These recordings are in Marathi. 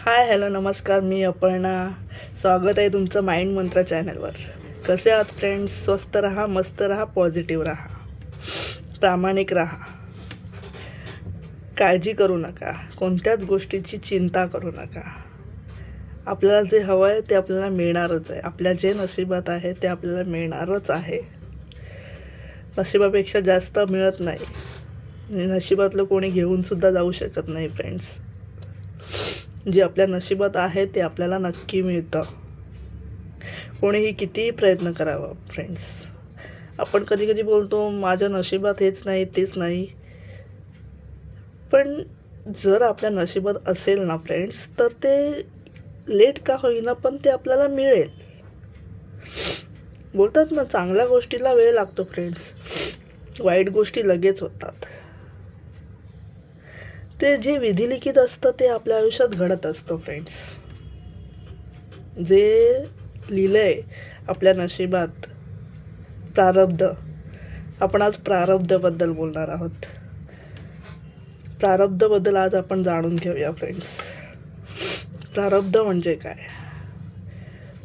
हाय हॅलो नमस्कार मी अपर्णा. स्वागत आहे तुमचं माइंड मंत्र चॅनलवर. कसे आहात फ्रेंड्स? स्वस्त राहा मस्त राहा पॉझिटिव्ह राहा. प्रामाणिक राहा. काळजी करू नका. कोणत्याच गोष्टीची चिंता करू नका. आपल्याला जे हवं आहे ते आपल्याला मिळणारच आहे. आपल्या जे नशिबात आहे ते आपल्याला मिळणारच आहे. नशिबापेक्षा जास्त मिळत नाही. नशिबातलं कोणी घेऊनसुद्धा जाऊ शकत नाही फ्रेंड्स. जे आपल्या नशिबात आहे ते आपल्याला नक्की मिळतं. कोणीही कितीही प्रयत्न करावा फ्रेंड्स आपण कधी कधी बोलतो माझ्या नशिबात हेच नाही तेच नाही. पण जर आपल्या नशिबात असेल ना फ्रेंड्स तर ते लेट का होईना पण ते आपल्याला मिळेल. बोलतात ना चांगल्या गोष्टीला वेळ लागतो फ्रेंड्स वाईट गोष्टी लगेच होतात. ते जे विधिलिखित असतं ते आपल्या आयुष्यात घडत असतं फ्रेंड्स जे लिहिलं आहे आपल्या नशिबात प्रारब्ध. आपण आज प्रारब्धबद्दल बोलणार आहोत. प्रारब्धबद्दल आज आपण जाणून घेऊया फ्रेंड्स प्रारब्ध म्हणजे काय?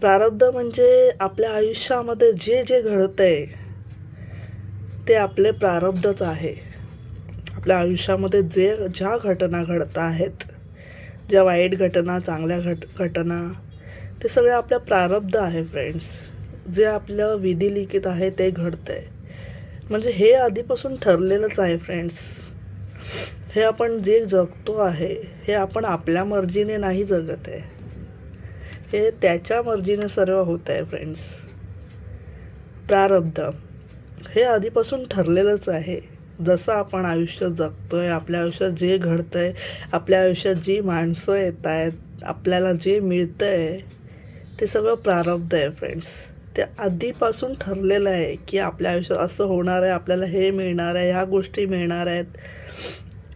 प्रारब्ध म्हणजे आपल्या आयुष्यामध्ये जे जे घडतं आहे ते आपले प्रारब्धच आहे. आपल्या आयुष्यामध्ये जे ज्या घटना घडत आहेत ज्या वाईट घटना चांगल्या घट घटना ते सगळे आपल्या प्रारब्ध आहे फ्रेंड्स जे आपलं विधिलिखित आहे ते घडतं आहे म्हणजे हे आधीपासून ठरलेलंच आहे फ्रेंड्स हे आपण जे जगतो आहे हे आपण आपल्या मर्जीने नाही जगत आहे. हे त्याच्या मर्जीने सर्व होत आहे फ्रेंड्स प्रारब्ध. हे आधीपासून ठरलेलंच आहे. जसं आपण आयुष्य जगतो आहे आपल्या आयुष्यात जे घडतं आहे आपल्या आयुष्यात जी माणसं येत आहेत आपल्याला जे मिळतं आहे ते सगळं प्रारब्ध आहे फ्रेंड्स ते आधीपासून ठरलेलं आहे की आपल्या आयुष्यात असं होणार आहे आपल्याला हे मिळणार आहे ह्या गोष्टी मिळणार आहेत.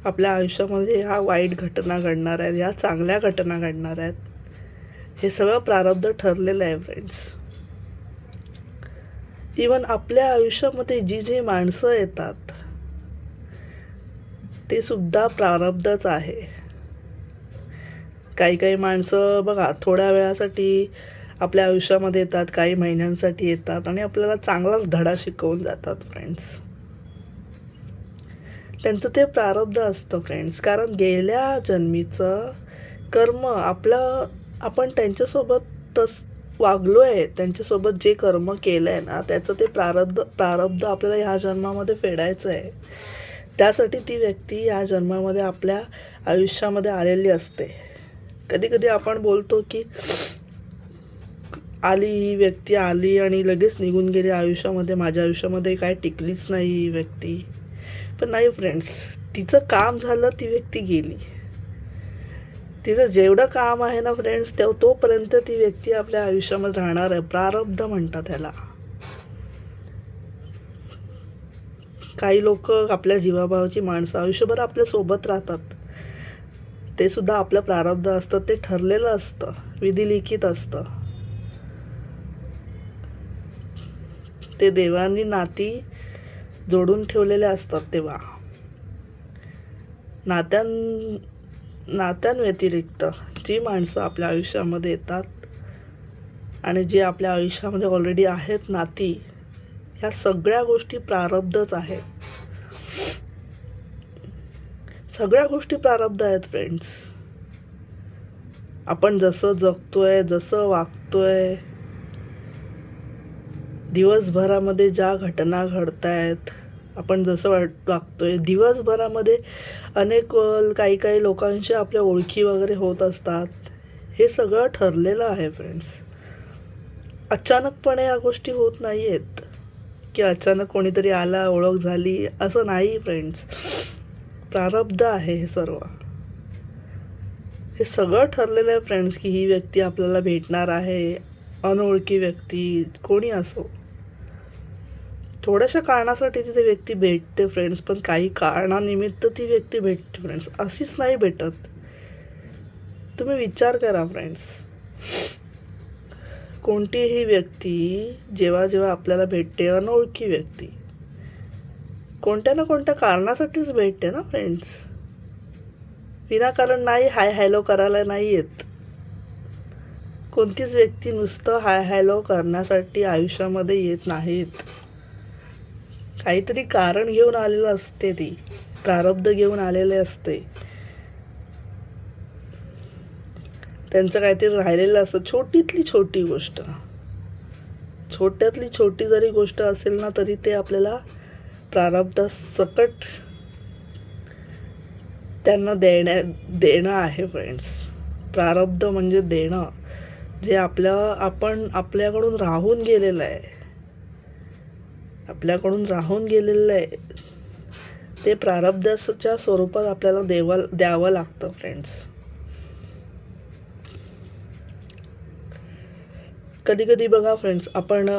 आपल्या आयुष्यामध्ये ह्या वाईट घटना घडणार आहेत ह्या चांगल्या घटना घडणार आहेत. हे सगळं प्रारब्ध ठरलेलं आहे फ्रेंड्स इवन आपल्या आयुष्यामध्ये जी जी माणसं येतात ते सुद्धा प्रारब्धच आहे. काही काही माणसं बघा थोड्या वेळासाठी आपल्या आयुष्यामध्ये येतात काही महिन्यांसाठी येतात आणि आपल्याला चांगलाच धडा शिकवून जातात फ्रेंड्स त्यांचं ते प्रारब्ध असतं फ्रेंड्स कारण गेल्या जन्मीचं कर्म आपलं आपण त्यांच्यासोबत तस वागलो आहे त्यांच्यासोबत जे कर्म केलं आहे ना त्याचं ते प्रारब्ध प्रारब्ध आपल्याला ह्या जन्मामध्ये फेडायचं आहे त्यासाठी ती व्यक्ती या जन्मामध्ये आपल्या आयुष्यामध्ये आलेली असते. कधी कधी आपण बोलतो की आली ही व्यक्ती आली आणि लगेच निघून गेली आयुष्यामध्ये माझ्या आयुष्यामध्ये काय टिकलीच नाही ही व्यक्ती. पण नाही फ्रेंड्स तिचं काम झालं ती व्यक्ती गेली. तिचं जेवढं काम आहे ना फ्रेंड्स तेव्हा तोपर्यंत ती व्यक्ती आपल्या आयुष्यामध्ये राहणार आहे. प्रारब्ध म्हणतात त्याला काही लोक आपल्या जीवाभावाची माणसं आयुष्यभर आपल्यासोबत राहतात. ते सुद्धा आपलं प्रारब्ध असतं ते ठरलेलं असतं विधिलिखित असतं. ते देवांनी नाती जोडून ठेवलेले असतात तेव्हा. नात्यां नात्यांव्यतिरिक्त जी माणसं आपल्या आयुष्यामध्ये येतात आणि जे आपल्या आयुष्यामध्ये ऑलरेडी आहेत नाती ह्या सगळ्या गोष्टी प्रारब्धच आहेत. सगळ्या गोष्टी प्रारब्ध आहेत फ्रेंड्स आपण जसं जगतोय जसं वागतोय दिवसभरामध्ये ज्या घटना घडत आहेत आपण जसं वाट वागतोय दिवसभरामध्ये अनेक काही काही लोकांशी आपल्या ओळखी वगैरे होत असतात. हे सगळं ठरलेलं आहे फ्रेंड्स अचानकपणे या गोष्टी होत नाही आहेत की अचानक कोणीतरी आला ओळख झाली असं नाही फ्रेंड्स प्रारब्ध आहे हे सर्व. हे सगळं ठरलेलं आहे फ्रेंड्स की ही व्यक्ती आपल्याला भेटणार आहे. अनोळखी व्यक्ती कोणी असो. थोड्याशा कारणासाठी ती व्यक्ती भेटते फ्रेंड्स पण काही कारणानिमित्त ती व्यक्ती भेटते फ्रेंड्स अशीच नाही भेटत. तुम्ही विचार करा फ्रेंड्स कोणतीही व्यक्ती जेव्हा जेव्हा आपल्याला भेटते अनोळखी व्यक्ती. कोणत्या ना कोणत्या कारणासाठीच भेटते ना फ्रेंड्स विनाकारण नाही हाय हॅलो करायला नाही येत. कोणतीच व्यक्ती नुसतं हाय हॅलो करण्यासाठी आयुष्यामध्ये येत नाहीत. काहीतरी कारण घेऊन आलेलं असते ती. प्रारब्ध घेऊन आलेले असते. त्यांचं काहीतरी राहिलेलं असतं. छोटीतली छोटी गोष्ट. छोट्यातली छोटी जरी गोष्ट असेल ना तरी ते आपल्याला प्रारब्ध सकट त्यांना देण्या देणं आहे फ्रेंड्स प्रारब्ध म्हणजे देणं. जे आपल्या आपण आपल्याकडून राहून गेलेलं आहे. आपल्याकडून राहून गेलेलं आहे. ते प्रारब्धाच्या स्वरूपात आपल्याला देवा द्यावं लागतं फ्रेंड्स कधी कधी बघा फ्रेंड्स आपण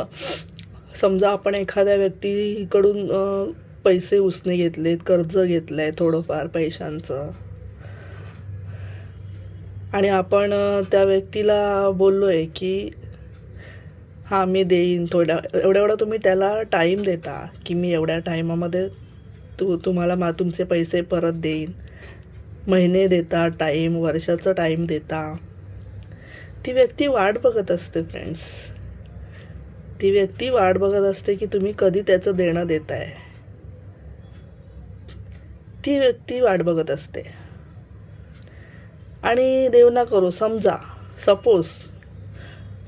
समजा आपण एखाद्या व्यक्तीकडून पैसे उसने घेतलेत कर्ज घेतलं आहे थोडंफार पैशांचं. आणि आपण त्या व्यक्तीला बोललो आहे की हां मी देईन थोड्या एवढ्या एवढा तुम्ही त्याला टाईम देता की मी एवढ्या टाईमामध्ये तू तुम्हाला मा तुमचे पैसे परत देईन. महिने देता टाईम वर्षाचा टाईम देता. ती व्यक्ती वाट बघत असते फ्रेंड्स ती व्यक्ती वाट बघत असते की तुम्ही कधी त्याचं देणं देताय. ती व्यक्ती वाट बघत असते. आणि देव ना करो समजा सपोज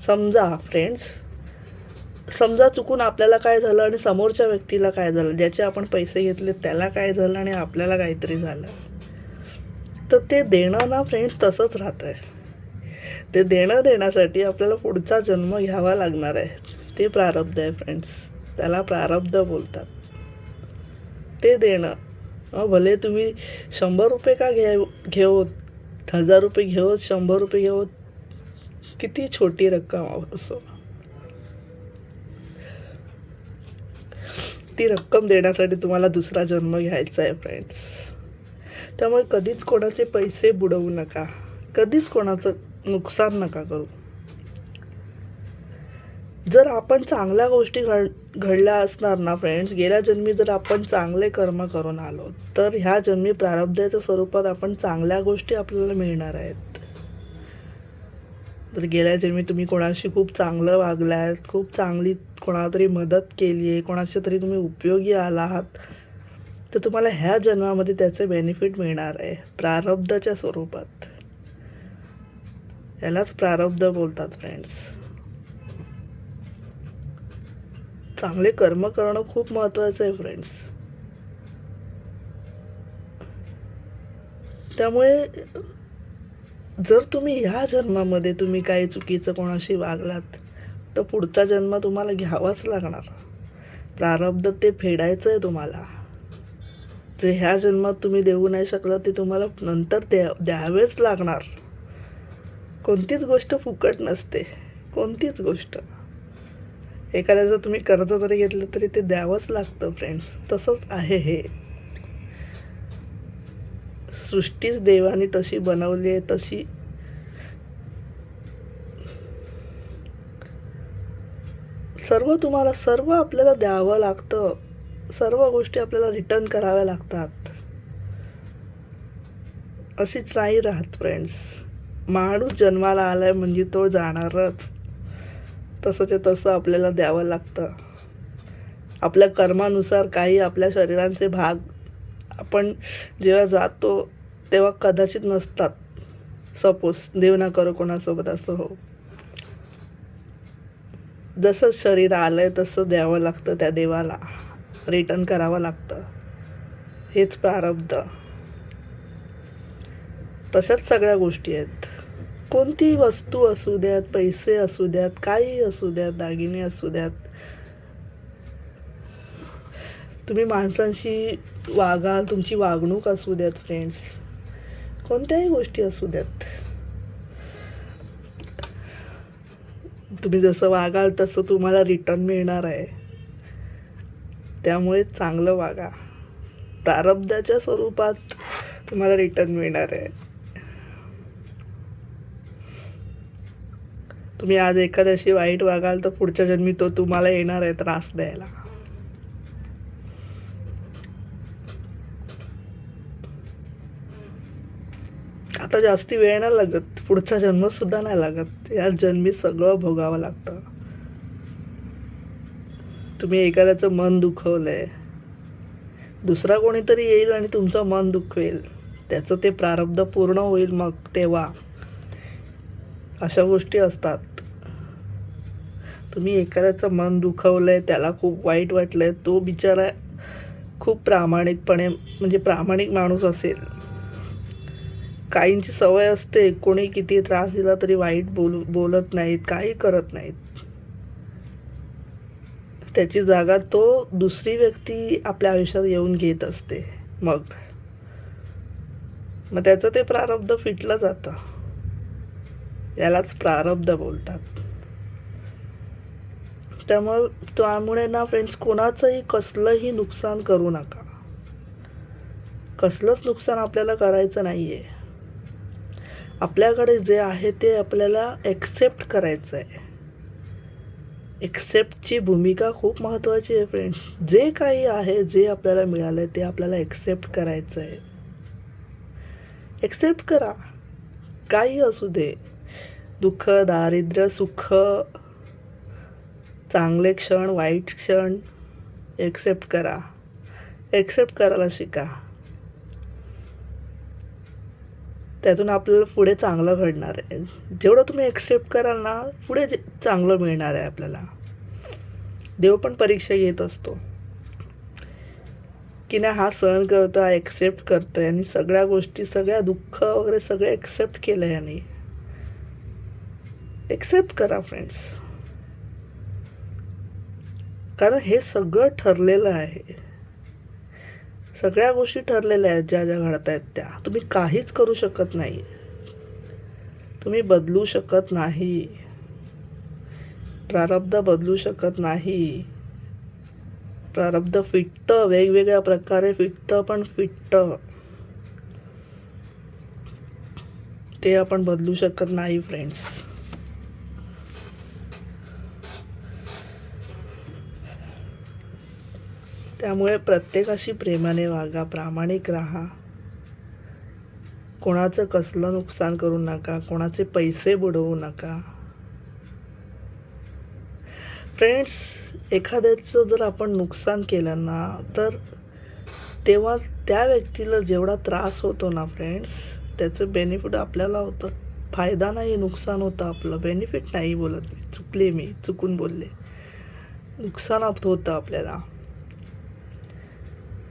समजा फ्रेंड्स समजा चुकून आपल्याला काय झालं आणि समोरच्या व्यक्तीला काय झालं ज्याचे आपण पैसे घेतले त्याला काय झालं आणि आपल्याला काहीतरी झालं. तर ते देणं ना फ्रेंड्स तसंच राहतं आहे ते देणं देण्यासाठी आपल्याला पुढचा जन्म घ्यावा लागणार आहे. ते प्रारब्ध आहे फ्रेंड्स त्याला प्रारब्ध बोलतात. ते देणं भले तुम्ही शंभर रुपये का घे घेऊ हजार रुपये घेऊ शंभर रुपये घेऊ किती छोटी रक्कम असो. ती रक्कम देण्यासाठी तुम्हाला दुसरा जन्म घ्यायचा आहे फ्रेंड्स त्यामुळे कधीच कोणाचे पैसे बुडवू नका. कधीच कोणाचं नुकसान नका करू. जर आपण चांगल्या गोष्टी घड घडल्या असणार ना फ्रेंड्स गेल्या जन्मी जर आपण चांगले कर्म करून आलो तर ह्या जन्मी प्रारब्धाच्या स्वरूपात आपण चांगल्या गोष्टी आपल्याला मिळणार आहेत. जर गेल्या जन्मी तुम्ही कोणाशी खूप चांगलं वागलात खूप चांगली कोणाला तरी मदत केली आहे कोणाशी तरी तुम्ही उपयोगी आला आहात तर तुम्हाला ह्या जन्मामध्ये त्याचे बेनिफिट मिळणार आहे प्रारब्धाच्या स्वरूपात. यालाच प्रारब्ध बोलतात फ्रेंड्स चांगले कर्म करणं खूप महत्त्वाचं आहे फ्रेंड्स त्यामुळे जर तुम्ही ह्या जन्मामध्ये तुम्ही काही चुकीचं कोणाशी वागलात तर पुढचा जन्म तुम्हाला घ्यावाच लागणार. प्रारब्ध ते फेडायचं आहे तुम्हाला. जे ह्या जन्मात तुम्ही देऊ नाही शकला ते तुम्हाला नंतर द्या द्यावेच लागणार. कोणतीच गोष्ट फुकट नसते. कोणतीच गोष्ट. एखाद्याचं तुम्ही कर्ज जरी घेतलं तरी ते द्यावंच लागतं फ्रेंड्स तसंच आहे हे. सृष्टीच देवाने तशी बनवली आहे तशी सर्व तुम्हाला सर्व आपल्याला द्यावं लागतं. सर्व गोष्टी आपल्याला रिटर्न कराव्या लागतात. अशीच नाही राहत फ्रेंड्स माणूस जन्माला आला आहे म्हणजे तो जाणारच. तसंच्या तसं आपल्याला द्यावं लागतं. आपल्या कर्मानुसार काही आपल्या शरीरांचे भाग आपण जेव्हा जातो तेव्हा कदाचित नसतात. सपोज देव ना करो कोणासोबत असं हो. जसं शरीर आलं आहे तसं द्यावं लागतं त्या देवाला. रिटर्न करावं लागतं. हेच प्रारब्ध. तशाच सगळ्या गोष्टी आहेत. कोणतीही वस्तू असू द्यात पैसे असू द्यात काही असू द्यात दागिने असू द्यात तुम्ही माणसांशी वागाल तुमची वागणूक असू द्यात फ्रेंड्स कोणत्याही गोष्टी असू द्यात. तुम्ही जसं वागाल तसं तुम्हाला रिटर्न मिळणार आहे. त्यामुळे चांगलं वागा. प्रारब्धाच्या स्वरूपात तुम्हाला रिटर्न मिळणार आहे. तुम्ही आज एखाद्याशी वाईट वागाल तर पुढच्या जन्मी तो तुम्हाला येणार आहे त्रास द्यायला. आता जास्ती वेळ नाही लागत. पुढचा जन्मसुद्धा नाही लागत. या जन्मी सगळं भोगावं लागतं. तुम्ही एखाद्याचं मन दुखवलंय. दुसरा कोणीतरी येईल आणि तुमचं मन दुखवेल. त्याचं ते प्रारब्ध पूर्ण होईल मग तेव्हा. अशा गोष्टी असतात. तुम्ही एखाद्याचं मन दुखवलं आहे त्याला खूप वाईट वाटलं आहे तो बिचारा खूप प्रामाणिकपणे म्हणजे प्रामाणिक माणूस असेल. काहींची सवय असते कोणी किती त्रास दिला तरी वाईट बोलू बोलत नाहीत काही करत नाहीत. त्याची जागा तो दुसरी व्यक्ती आपल्या आयुष्यात येऊन घेत असते मग. मग त्याचं ते प्रारब्ध फिटलं जातं. यालाच प्रारब्ध बोलतात. त्यामुळे त्यामुळे ना फ्रेंड्स कोणाचंही कसलंही नुकसान करू नका. कसलंच नुकसान आपल्याला करायचं नाही आहे आपल्याकडे जे आहे ते आपल्याला एक्सेप्ट करायचं आहे एक्सेप्टची भूमिका खूप महत्त्वाची आहे फ्रेंड्स जे काही आहे जे आपल्याला मिळालं आहे ते आपल्याला एक्सेप्ट करायचं आहे एक्सेप्ट करा. काही असू दे. दुःख दारिद्र्य सुख चांगले क्षण वाईट क्षण एक्सेप्ट करा. एक्सेप्ट करायला शिका. त्यातून आपल्याला पुढे चांगलं घडणार आहे. जेवढं तुम्ही एक्सेप्ट कराल ना पुढे जे चांगलं मिळणार आहे आपल्याला. देव पण परीक्षा घेत असतो. की नाही हा सहन करतो हा एक्सेप्ट आहे आणि सगळ्या गोष्टी सगळ्या दुःख वगैरे सगळे एक्सेप्ट केलं आहे आणि एक्सेप्ट करा फ्रेंड्स कारण हे सगळं ठरलेलं आहे. सगळ्या गोष्टी ठरलेल्या आहेत ज्या ज्या घडत आहेत त्या. तुम्ही काहीच करू शकत नाही. तुम्ही बदलू शकत नाही. प्रारब्ध बदलू शकत नाही. प्रारब्ध फिटतं वेगवेगळ्या प्रकारे फिटतं पण फिटतं. ते आपण बदलू शकत नाही फ्रेंड्स त्यामुळे प्रत्येकाशी प्रेमाने वागा प्रामाणिक राहा. कोणाचं कसलं नुकसान करू नका कोणाचे पैसे बुडवू नका. फ्रेंड्स एखाद्याचं जर आपण नुकसान केलं ना तर तेव्हा त्या व्यक्तीला जेवढा त्रास होतो ना फ्रेंड्स त्याचं बेनिफिट आपल्याला होतं. फायदा नाही नुकसान होतं आपलं. बेनिफिट नाही बोलत मी. चुकले मी चुकून बोलले. नुकसान होतं आपल्याला.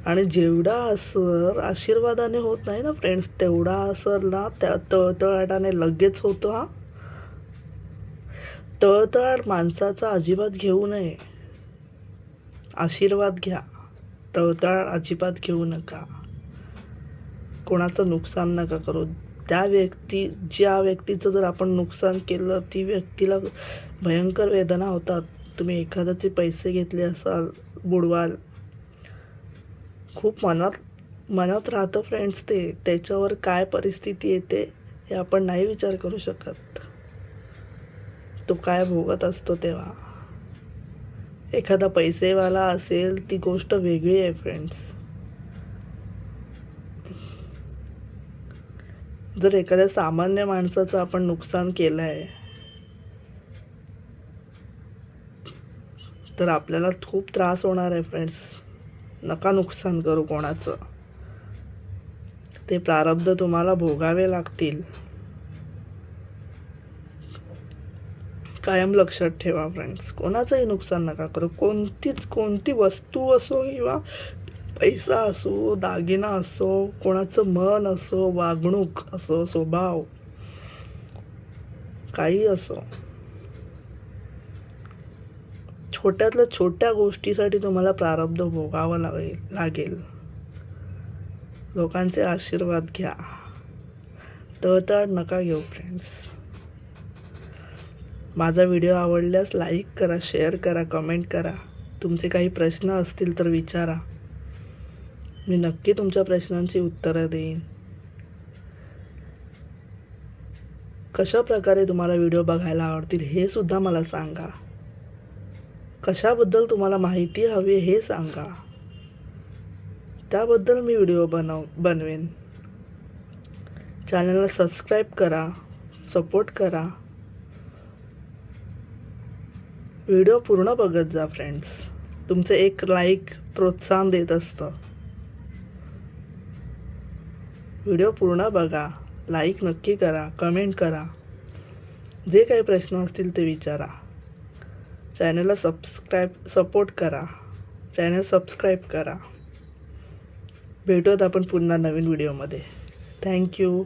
आणि जेवढा असर आशीर्वादाने होत नाही ना फ्रेंड्स तेवढा असर ना त्या तळतळाटाने लगेच होतो हा. तळतळाट माणसाचा अजिबात घेऊ नये. आशीर्वाद घ्या. तळतळाट अजिबात घेऊ नका. कोणाचं नुकसान नका करू. त्या व्यक्ती ज्या व्यक्तीचं जर आपण नुकसान केलं ती व्यक्तीला भयंकर वेदना होतात. तुम्ही एखाद्याचे पैसे घेतले असाल बुडवाल खूप मनात मनात राहतं फ्रेंड्स ते. त्याच्यावर काय परिस्थिती येते हे आपण नाही विचार करू शकत. तो काय भोगत असतो तेव्हा? एखादा पैसेवाला असेल ती गोष्ट वेगळी आहे फ्रेंड्स जर एखाद्या सामान्य माणसाचं आपण नुकसान केलं आहे तर आपल्याला खूप त्रास होणार आहे फ्रेंड्स नका नुकसान करू कोणाचं? ते प्रारब्ध तुम्हाला भोगावे लागतील. कायम लक्षात ठेवा फ्रेंड्स कोणाचंही नुकसान नका करू. कोणतीच कोणती वस्तू असो किंवा पैसा असो दागिना असो कोणाचं मन असो वागणूक असो स्वभाव काही असो. छोट्यातल्या छोट्या गोष्टीसाठी तुम्हाला प्रारब्ध भोगावं लागेल लागेल. लोकांचे आशीर्वाद घ्या. तळतळ नका घेऊ फ्रेंड्स माझा व्हिडिओ आवडल्यास लाईक करा शेअर करा कमेंट करा. तुमचे काही प्रश्न असतील तर विचारा. मी नक्की तुमच्या प्रश्नांची उत्तरं देईन. कशा प्रकारे तुम्हाला व्हिडिओ बघायला आवडतील हे सुद्धा मला सांगा. कशाबद्दल तुम्हाला माहिती हवी हे सांगा. त्याबद्दल मी व्हिडिओ बनव बनवेन. चॅनलला सबस्क्राईब करा सपोर्ट करा. व्हिडिओ पूर्ण बघत जा फ्रेंड्स. तुमचं एक लाईक प्रोत्साहन देत असतं. व्हिडिओ पूर्ण बघा लाईक नक्की करा कमेंट करा. जे काही प्रश्न असतील ते विचारा. चॅनलला सबस्क्राईब सपोर्ट करा. चॅनल सबस्क्राईब करा. भेटूयात आपण पुन्हा नवीन व्हिडिओमध्ये. थँक्यू.